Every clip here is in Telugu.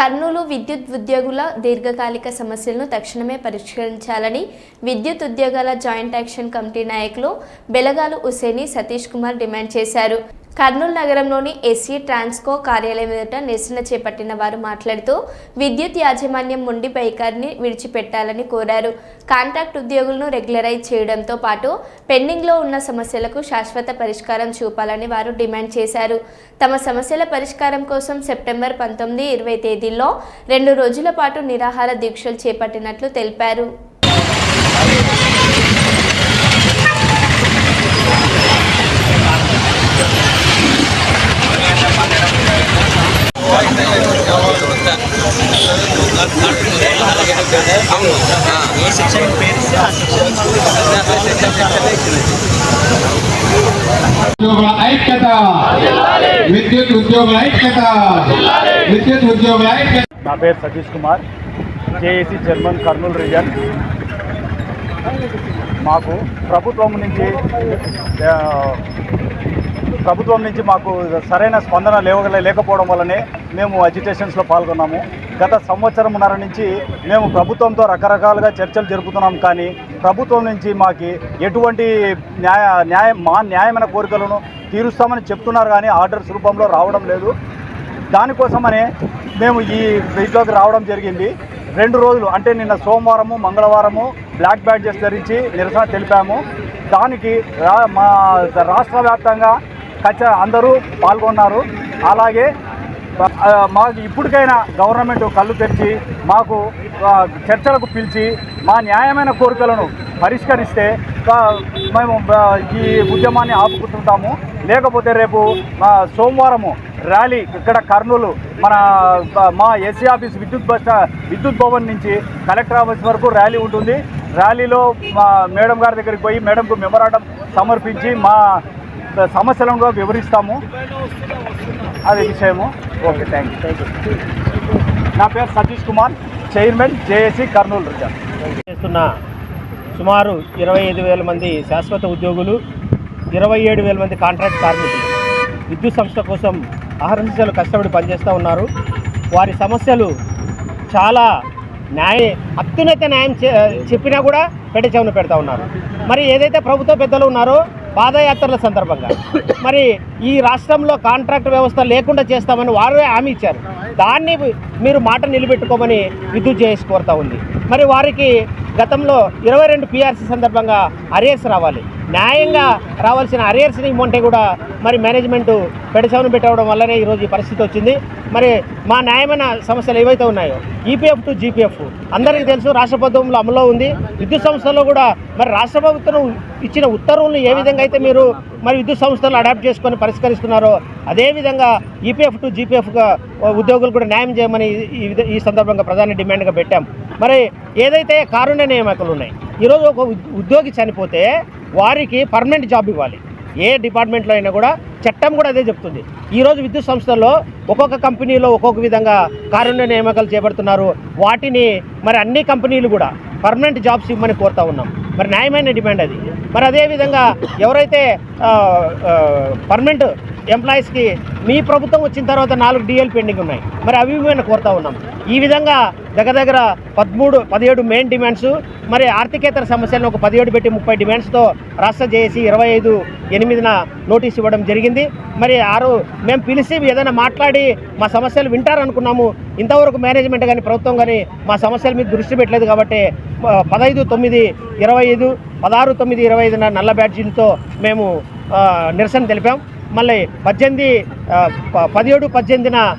కర్నూలు విద్యుత్ ఉద్యోగుల దీర్ఘకాలిక సమస్యలను తక్షణమే పరిష్కరించాలని విద్యుత్ ఉద్యోగాల జాయింట్ యాక్షన్ కమిటీ నాయకులు బెలగాలు హుసేని సతీష్ కుమార్ డిమాండ్ చేశారు. కర్నూలు నగరంలోని ఎస్సీ ట్రాన్స్కో కార్యాలయం ఎదుట నిరసన చేపట్టిన వారు మాట్లాడుతూ విద్యుత్ యాజమాన్యం మొండి బైకార్ని విడిచిపెట్టాలని కోరారు. కాంట్రాక్ట్ ఉద్యోగులను రెగ్యులరైజ్ చేయడంతో పాటు పెండింగ్లో ఉన్న సమస్యలకు శాశ్వత పరిష్కారం చూపాలని వారు డిమాండ్ చేశారు. తమ సమస్యల పరిష్కారం కోసం సెప్టెంబర్ పంతొమ్మిది ఇరవై తేదీల్లో రెండు రోజుల పాటు నిరాహార దీక్షలు చేపట్టినట్లు తెలిపారు. ఏ సెక్షన్ పేరు ఆ ఉద్యోగుల ఐక్యత విద్యుత్ ఉద్యోగుల ఐక్యత విద్యుత్ ఉద్యోగుల ఐక్యత. నా పేరు Satish Kumar JAC chairman Kurnool region మాకు ప్రభుత్వం నుంచి ప్రభుత్వం నుంచి మాకు సరైన స్పందన లేవ లేకపోవడం వల్లనే మేము అజిటేషన్స్లో పాల్గొన్నాము. గత సంవత్సరంన్నర నుంచి మేము ప్రభుత్వంతో రకరకాలుగా చర్చలు జరుపుతున్నాం కానీ ప్రభుత్వం నుంచి మాకు ఎటువంటి న్యాయ న్యాయం మా న్యాయమైన కోరికలను తీరుస్తామని చెప్తున్నారు కానీ ఆర్డర్స్ రూపంలో రావడం లేదు. దానికోసమనే మేము ఈ వీటిలోకి రావడం జరిగింది. రెండు రోజులు అంటే నిన్న సోమవారము మంగళవారము బ్లాక్ బ్యాడ్జెస్ ధరించి నిరసన తెలిపాము. దానికి రా మా రాష్ట్ర వ్యాప్తంగా అందరూ పాల్గొన్నారు. అలాగే మాకు ఇప్పటికైనా గవర్నమెంట్ కళ్ళు తెరిచి మాకు చర్చలకు పిలిచి మా న్యాయమైన కోరికలను పరిష్కరిస్తే మేము ఈ ఉద్యమాన్ని ఆపుకుంటుంటాము. లేకపోతే రేపు సోమవారము ర్యాలీ ఇక్కడ కర్నూలు మన మా ఎస్సీ ఆఫీస్ విద్యుత్ బస్ విద్యుత్ భవన్ నుంచి కలెక్టర్ ఆఫీస్ వరకు ర్యాలీ ఉంటుంది. ర్యాలీలో మా మేడం గారి దగ్గరికి పోయి మేడంకు మెమరాటం సమర్పించి మా సమస్యలను కూడా వివరిస్తాము. అది విషయము. Okay thank you thank you నా పేరు Satish Kumar chairman JAC Kurnool region చేస్తున్న సుమారు ఇరవై ఐదు వేల మంది శాశ్వత ఉద్యోగులు ఇరవై ఏడు వేల మంది కాంట్రాక్ట్ కార్మికులు. విద్యుత్ సంస్థ కోసం అహర్నిశలు కష్టపడి పనిచేస్తూ ఉన్నారు. వారి సమస్యలు చాలా న్యాయ అత్యున్నత న్యాయం చే- చెప్పినా కూడా పెట్టె చెవున పెడతా ఉన్నారు. మరి ఏదైతే ప్రభుత్వ పెద్దలు ఉన్నారో పాదయాత్రల సందర్భంగా. మరి ఈ రాష్ట్రంలో కాంట్రాక్ట్ వ్యవస్థ లేకుండా చేస్తామని వారే హామీ ఇచ్చారు. దాన్ని మీరు మాట నిలబెట్టుకోమని విద్యుత్ జేఎస్ కోరుతా ఉంది. మరి వారికి గతంలో ఇరవై రెండు పిఆర్సీ సందర్భంగా అరేర్స్ రావాలి. న్యాయంగా రావాల్సిన అరేర్స్ని ఇమ్మంటే కూడా మరి మేనేజ్మెంట్ పెడచవను పెట్టవడం వల్లనే ఈరోజు ఈ పరిస్థితి వచ్చింది. మరి మా న్యాయమైన సమస్యలు ఏవైతే ఉన్నాయో ఈపీఎఫ్ టు జీపీఎఫ్ అందరికీ తెలుసు రాష్ట్ర ప్రభుత్వంలో అమలులో ఉంది. విద్యుత్ సంస్థల్లో కూడా మరి రాష్ట్ర ప్రభుత్వం ఇచ్చిన ఉత్తర్వులను ఏ విధంగా అయితే మీరు మరి విద్యుత్ సంస్థలు అడాప్ట్ చేసుకొని పరిష్కరిస్తున్నారో అదేవిధంగా ఈపీఎఫ్ టు జీపీఎఫ్గా ఉద్యోగులు కూడా న్యాయం చేయమని ఈ ఈ సందర్భంగా ప్రధాన డిమాండ్గా పెట్టాం. మరి ఏదైతే కారుణ్య నియామకాలు ఉన్నాయి ఈరోజు ఒక ఉద్- ఉద్యోగి చనిపోతే వారికి పర్మనెంట్ జాబ్ ఇవ్వాలి. ఏ డిపార్ట్మెంట్లో అయినా కూడా చట్టం కూడా అదే చెప్తుంది. ఈరోజు విద్యుత్ సంస్థల్లో ఒక్కొక్క కంపెనీలో ఒక్కొక్క విధంగా కారుణ్య నియామకాలు చేపడుతున్నారు. వాటిని మరి అన్ని కంపెనీలు కూడా పర్మనెంట్ జాబ్స్ ఇవ్వమని కోరుతా ఉన్నాం. మరి న్యాయమైన డిమాండ్ అది. మరి అదేవిధంగా ఎవరైతే పర్మనెంట్ ఎంప్లాయీస్కి మీ ప్రభుత్వం వచ్చిన తర్వాత నాలుగు డిఎల్ పెండింగ్ ఉన్నాయి. మరి అవి మేము కోరుతా ఉన్నాం. ఈ విధంగా దగ్గర దగ్గర పదమూడు పదిహేడు మెయిన్ డిమాండ్స్ మరి ఆర్థికేతర సమస్యలను ఒక పదిహేడు పెట్టి ముప్పై డిమాండ్స్తో రాష్ట్ర జేఏసీ ఇరవై ఐదు ఎనిమిదిన నోటీస్ ఇవ్వడం జరిగింది. మరి ఆరు మేము పిలిచి ఏదైనా మాట్లాడి మా సమస్యలు వింటారనుకున్నాము. ఇంతవరకు మేనేజ్మెంట్ కానీ ప్రభుత్వం కానీ మా సమస్యల మీద దృష్టి పెట్టలేదు కాబట్టి పదహైదు తొమ్మిది ఇరవై ఐదు పదహారు తొమ్మిది ఇరవై ఐదున నల్ల బ్యాడ్జీలతో మేము నిరసన తెలిపాం. మళ్ళీ పద్దెనిమిది ప- పదిహేడు పద్దెనిమిదిన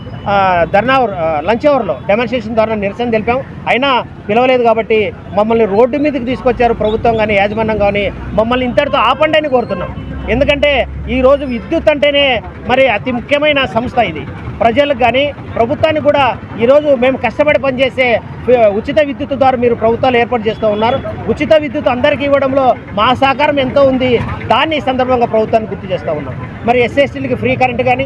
ధర్నా లంచ్ అవర్లో డెమాన్స్ట్రేషన్ ద్వారా నిరసన తెలిపాం. అయినా పిలవలేదు కాబట్టి మమ్మల్ని రోడ్డు మీదకి తీసుకొచ్చారు ప్రభుత్వం కానీ యాజమాన్యం కానీ మమ్మల్ని ఇంతటితో ఆపండి అని కోరుతున్నాం. ఎందుకంటే ఈరోజు విద్యుత్ అంటేనే మరి అతి ముఖ్యమైన సంస్థ ఇది. ప్రజలకు కానీ ప్రభుత్వానికి కూడా ఈరోజు మేము కష్టపడి పనిచేసే ఉచిత విద్యుత్ ద్వారా మీరు ప్రభుత్వాలు ఏర్పాటు చేస్తూ ఉన్నారు. ఉచిత విద్యుత్ అందరికీ ఇవ్వడంలో మా సహకారం ఎంతో ఉంది. దాన్ని ఈ సందర్భంగా ప్రభుత్వాన్ని గుర్తు చేస్తూ ఉన్నాం. మరి ఎస్ఎస్టీలకి ఫ్రీ కరెంటు కానీ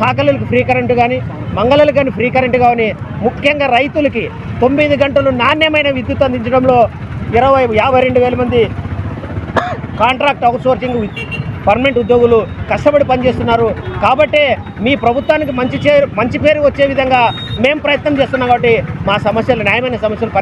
చాకలీలకు ఫ్రీ కరెంటు కానీ మంగళలకు కానీ ఫ్రీ కరెంటు కానీ ముఖ్యంగా రైతులకి తొమ్మిది గంటలు నాణ్యమైన విద్యుత్ అందించడంలో ఇరవై యాభై రెండు వేల మంది కాంట్రాక్ట్ అవుట్సోర్సింగ్ పర్మనెంట్ ఉద్యోగులు కష్టపడి పనిచేస్తున్నారు. కాబట్టే మీ ప్రభుత్వానికి మంచి చే మంచి పేరు వచ్చే విధంగా మేము ప్రయత్నం చేస్తున్నాం కాబట్టి మా సమస్యలు న్యాయమైన సమస్యలు పరి